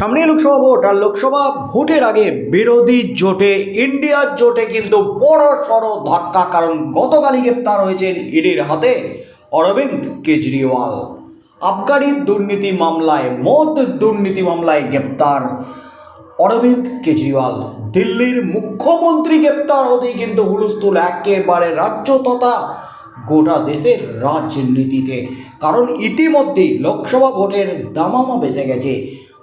সামনে লোকসভা ভোট, আর লোকসভা ভোটের আগে বিরোধী জোটে, ইন্ডিয়ার জোটে কিন্তু বড় সড় ধাক্কা, কারণ গতকালই গ্রেপ্তার হয়েছেন ইডির হাতে অরবিন্দ কেজরিওয়াল। আবগারি দুর্নীতি মামলায়, মদ দুর্নীতি মামলায় গ্রেপ্তার অরবিন্দ কেজরিওয়াল। দিল্লির মুখ্যমন্ত্রী গ্রেপ্তার হতেই কিন্তু হুলস্থুল একেবারে রাজ্য তথা গোটা দেশের রাজনীতিতে, কারণ ইতিমধ্যেই লোকসভা ভোটের দামামা বেঁচে গেছে।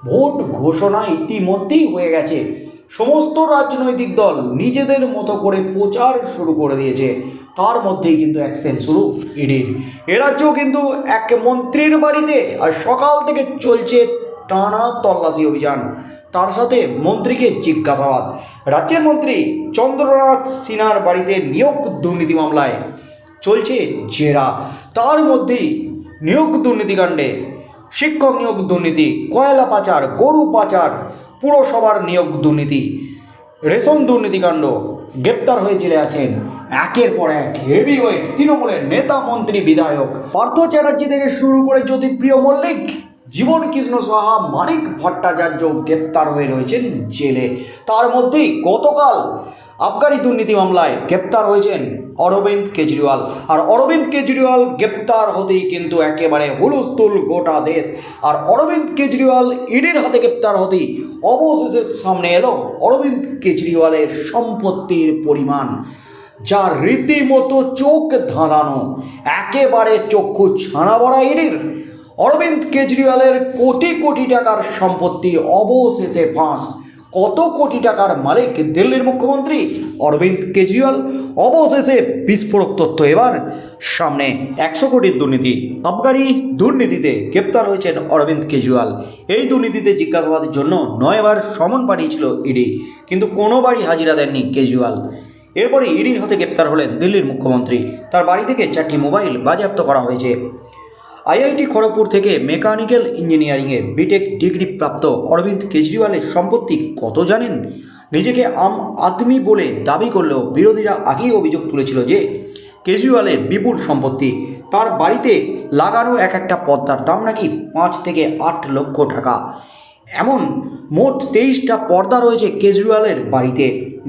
ভোট ঘোষণা ইতিমধ্যেই হয়ে গেছে। সমস্ত রাজনৈতিক দল নিজেদের মতো করে প্রচার শুরু করে দিয়েছে। তার মধ্যেই কিন্তু অ্যাকশন শুরু ইডির এ রাজ্যেও কিন্তু এক মন্ত্রীর বাড়িতে আর সকাল থেকে চলছে টানা তল্লাশি অভিযান। তার সাথে মন্ত্রীকে জিজ্ঞাসাবাদ। রাজ্যের মন্ত্রী চন্দ্রনাথ সিনহার বাড়িতে নিয়োগ দুর্নীতি মামলায় চলছে জেরা। তার মধ্যেই নিয়োগ দুর্নীতিকাণ্ডে শিক্ষক নিয়োগ দুর্নীতি, কয়লা পাচার, গরু পাচার, পুরসভার নিয়োগ দুর্নীতি, রেশন দুর্নীতিকাণ্ড গ্রেপ্তার হয়ে জেলে আছেন। একের পর এক হেভি ওয়েট তৃণমূলের নেতা, মন্ত্রী, বিধায়ক পার্থ চ্যাটার্জি থেকে শুরু করে জ্যোতিপ্রিয় মল্লিক, জীবন কৃষ্ণ সাহা, মানিক ভট্টাচার্য গ্রেপ্তার হয়ে রয়েছেন জেলে। তার মধ্যেই গতকাল আবগারি দুর্নীতি মামলায় গ্রেপ্তার হয়েছেন অরবিন্দ কেজরিওয়াল। আর অরবিন্দ কেজরিওয়াল গ্রেপ্তার হতেই কিন্তু একেবারে হুলস্থুল গোটা দেশ। আর অরবিন্দ কেজরিওয়াল ইডির হাতে গ্রেপ্তার হতেই অবশেষে সামনে এলো অরবিন্দ কেজরিওয়ালের সম্পত্তির পরিমাণ, যা রীতিমতো চোখ ধাঁধানো, একেবারে চক্ষু ছানা বড়া ইডির। অরবিন্দ কেজরিওয়ালের কোটি কোটি টাকার সম্পত্তি অবশেষে ফাঁস। কত কোটি টাকার মালিক দিল্লির মুখ্যমন্ত্রী অরবিন্দ কেজরিওয়াল? অবশেষে বিস্ফোরক তথ্য এবার। সামনে একশো কোটির দুর্নীতি। আবগারি দুর্নীতিতে গ্রেপ্তার হয়েছেন অরবিন্দ কেজরিওয়াল। এই দুর্নীতিতে জিজ্ঞাসাবাদের জন্য নয়বার সমন পাঠিয়েছিল ইডি। কিন্তু কোনোবারই হাজিরা দেননি কেজরিওয়াল। এরপরে ইডির হাতে গ্রেপ্তার হলেন দিল্লির মুখ্যমন্ত্রী। তার বাড়ি থেকে চারটি মোবাইল বাজেয়াপ্ত করা হয়েছে। আইআইটি খড়গপুর থেকে মেকানিক্যাল ইঞ্জিনিয়ারিংয়ে বিটেক ডিগ্রি প্রাপ্ত অরবিন্দ কেজরিওয়ালের সম্পত্তি কত জানেন? নিজেকে আম আদমি বলে দাবি করলেও বিরোধীরা আগেই অভিযোগ তুলেছিল যে কেজরিওয়ালের বিপুল সম্পত্তি, তার বাড়িতে লাগানো এক একটা পদ্মার দাম নাকি পাঁচ থেকে আট লক্ষ টাকা। এমন মোট তেইশটা পর্দা রয়েছে কেজরিওয়ালের বাড়িতে,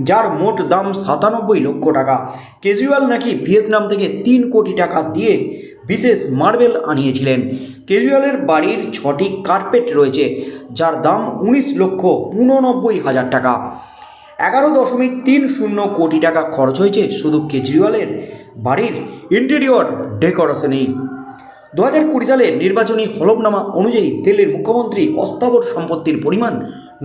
যার মোট দাম সাতানব্বই লক্ষ টাকা। কেজরিওয়াল নাকি ভিয়েতনাম থেকে তিন কোটি টাকা দিয়ে বিশেষ মার্বেল আনিয়েছিলেন। কেজরিওয়ালের বাড়ির ছটি কার্পেট রয়েছে, যার দাম উনিশ লক্ষ উননব্বই হাজার টাকা। এগারো দশমিক তিন শূন্য কোটি টাকা খরচ হয়েছে শুধু কেজরিওয়ালের বাড়ির ইন্টেরিয়র ডেকোরেশনেই। দু হাজার কুড়ি সালের নির্বাচনী হলফনামা অনুযায়ী দিল্লির মুখ্যমন্ত্রী অস্থাবর সম্পত্তির পরিমাণ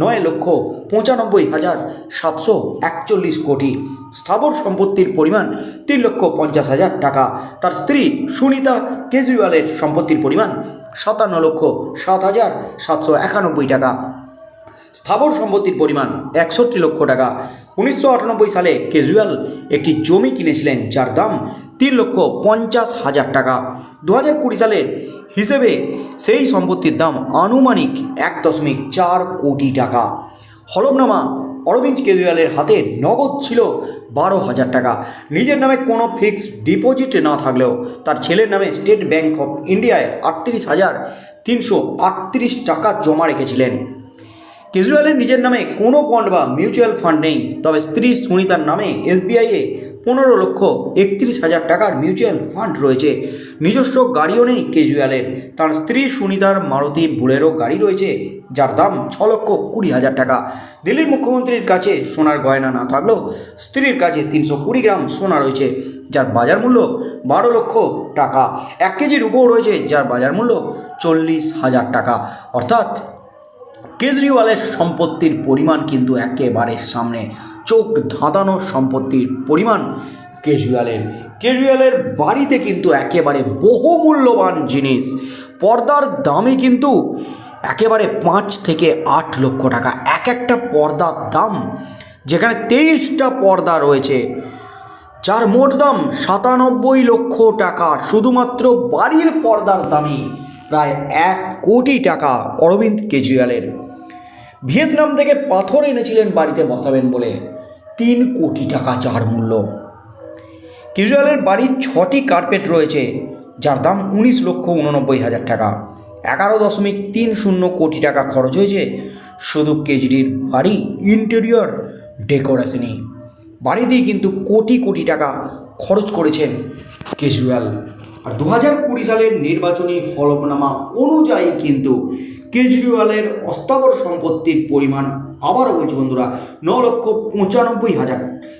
নয় লক্ষ পঁচানব্বই হাজার সাতশো একচল্লিশ কোটি। স্থাবর সম্পত্তির পরিমাণ তিন লক্ষ পঞ্চাশ হাজার টাকা। তার স্ত্রী সুনিতা কেজরিওয়ালের সম্পত্তির পরিমাণ সাতান্ন লক্ষ সাত হাজার সাতশো একানব্বই টাকা। স্থাবর সম্পত্তির পরিমাণ একষট্টি লক্ষ টাকা। উনিশশো আটানব্বই সালে কেজুয়াল একটি জমি কিনেছিলেন যার দাম তিন লক্ষ পঞ্চাশ হাজার টাকা। দু হাজার কুড়ি সালের হিসেবে সেই সম্পত্তির দাম আনুমানিক এক দশমিক চার কোটি টাকা। হলফনামা অরবিন্দ কেজরিওয়ালের হাতে নগদ ছিল বারো হাজার টাকা। নিজের নামে কোনো ফিক্সড ডিপোজিট না থাকলেও তার ছেলের নামে স্টেট ব্যাংক অফ ইন্ডিয়ায় আটত্রিশ হাজার তিনশো আটত্রিশ টাকা জমা রেখেছিলেন। কেজরিওয়ালের নিজের নামে কোনো বন্ড বা মিউচুয়াল ফান্ড নেই। তবে স্ত্রী সুনিতার নামে এসবিআইয়ে পনেরো লক্ষ একত্রিশ হাজার টাকার মিউচুয়াল ফান্ড রয়েছে। নিজস্ব গাড়িও নেই কেজরিওয়ালের। তার স্ত্রী সুনিতার মারুতি বুলেরো গাড়ি রয়েছে, যার দাম ছ লক্ষ কুড়ি হাজার টাকা। দিল্লির মুখ্যমন্ত্রীর কাছে সোনার গয়না না থাকলেও স্ত্রীর কাছে তিনশো কুড়ি গ্রাম সোনা রয়েছে, যার বাজার মূল্য বারো লক্ষ টাকা। এক কেজির উপর রয়েছে, যার বাজার মূল্য চল্লিশ হাজার টাকা। অর্থাৎ কেজরিওয়ালের সম্পত্তির পরিমাণ কিন্তু একেবারে সামনে। চোখ ধাঁধানো সম্পত্তির পরিমাণ কেজরিওয়ালের। কেজরিওয়ালের বাড়িতে কিন্তু একেবারে বহুমূল্যবান জিনিস। পর্দার দামই কিন্তু একেবারে পাঁচ থেকে আট লক্ষ টাকা। এক একটা পর্দার দাম, যেখানে তেইশটা পর্দা রয়েছে, যার মোট দাম সাতানব্বই লক্ষ টাকা। শুধুমাত্র বাড়ির পর্দার দামই প্রায় এক কোটি টাকা। অরবিন্দ কেজরিওয়ালের ভিয়েতনাম থেকে পাথর এনেছিলেন বাড়িতে বসাবেন বলে তিন কোটি টাকা চার মূল্য। কেজরিওয়ালের বাড়ির ছটি কার্পেট রয়েছে, যার দাম উনিশ লক্ষ উননব্বই হাজার টাকা। এগারো দশমিক তিন শূন্য কোটি টাকা খরচ হয়েছে, শুধু কেজরির বাড়ি, ইন্টেরিয়র ডেকোরেশনই। বাড়িতেই কিন্তু কোটি কোটি টাকা খরচ করেছেন কেজরিওয়াল। আর দু হাজার কুড়ি সালের নির্বাচনী হলফনামা অনুযায়ী কিন্তু কেজরিওয়ালের অস্থাবর সম্পত্তির পরিমাণ আবারও বলছি বন্ধুরা, ন লক্ষ পঁচানব্বই হাজার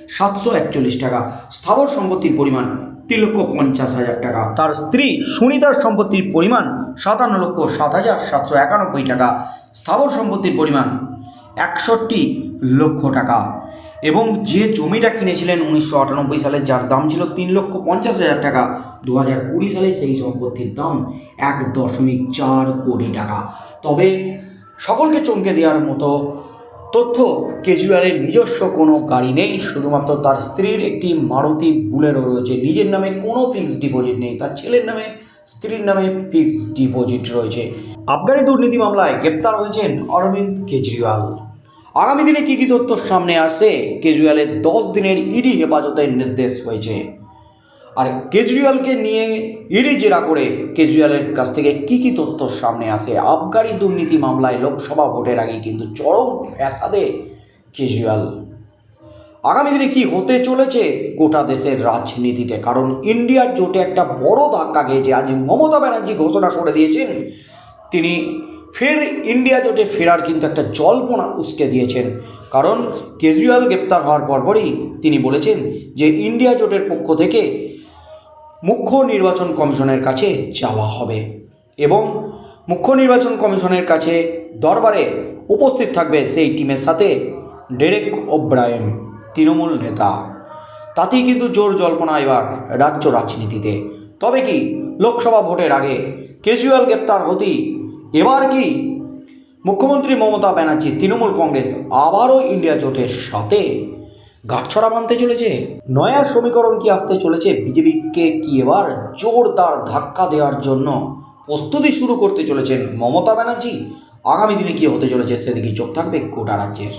সাতশো একচল্লিশ টাকা। স্থাবর সম্পত্তির পরিমাণ তিন লক্ষ পঞ্চাশ হাজার টাকা। তার স্ত্রী সুনিতার সম্পত্তির পরিমাণ সাতান্ন লক্ষ সাত হাজার সাতশো একানব্বই টাকা। স্থাবর সম্পত্তির পরিমাণ একষট্টি লক্ষ টাকা। এবং যে জমিটা কিনেছিলেন উনিশশো আটানব্বই সালে, যার দাম ছিল তিন লক্ষ পঞ্চাশ হাজার টাকা, দু হাজার কুড়ি সালে সেই সম্পত্তির দাম এক দশমিক চার কোটি টাকা। তবে সকলকে চমকে দেওয়ার মতো তথ্য কেজরিওয়ালের নিজস্ব কোনো গাড়ি নেই, শুধুমাত্র তার স্ত্রীর একটি মারুতি বুলেরো রয়েছে। নিজের নামে কোনো ফিক্সড ডিপোজিট নেই, তার ছেলের নামে, স্ত্রীর নামে ফিক্সড ডিপোজিট রয়েছে। আবগারি দুর্নীতি মামলায় গ্রেপ্তার হয়েছেন অরবিন্দ কেজরিওয়াল। আগামী দিনে কী কী তথ্য সামনে আসে, কেজরিওয়ালের দশ দিনের ইডি হেফাজতের নির্দেশ হয়েছে। আর কেজরিওয়ালকে নিয়ে ইডি জেরা করে কেজরিওয়ালের কাছ থেকে কী কী তথ্য সামনে আসে? আবগারি দুর্নীতি মামলায় লোকসভা ভোটের আগেই কিন্তু চরম ফ্যাসাদে কেজরিওয়াল। আগামী দিনে কি হতে চলেছে গোটা দেশের রাজনীতিতে? কারণ ইন্ডিয়ার জোটে একটা বড় ধাক্কা খেয়েছে। আজ মমতা ব্যানার্জি ঘোষণা করে দিয়েছেন, তিনি ফের ইন্ডিয়া জোটে ফেরার কিন্তু একটা জল্পনা উস্কে দিয়েছেন। কারণ কেজরিওয়াল গ্রেপ্তার হওয়ার পরপরই তিনি বলেছেন যে ইন্ডিয়া জোটের পক্ষ থেকে মুখ্য নির্বাচন কমিশনের কাছে যাওয়া হবে এবং মুখ্য নির্বাচন কমিশনের কাছে দরবারে উপস্থিত থাকবে সেই টিমের সাথে ডেরেক ওব্রায়েন, তৃণমূল নেতা। তাতেই কিন্তু জোর জল্পনা এবার রাজ্য রাজনীতিতে। তবে কি লোকসভা ভোটের আগে কেজরিওয়াল গ্রেপ্তার হতেই এবার কি মুখ্যমন্ত্রী মমতা ব্যানার্জি, তৃণমূল কংগ্রেস আবারও ইন্ডিয়া জোটের সাথে গাছছড়া বানতে চলেছে? নয়া সমীকরণ কি আসতে চলেছে? বিজেপিকে কি এবার জোরদার ধাক্কা দেওয়ার জন্য প্রস্তুতি শুরু করতে চলেছেন মমতা ব্যানার্জি? আগামী দিনে কি হতে চলেছে? সেদিকে চোখ থাকবে কোটা রাজ্যের।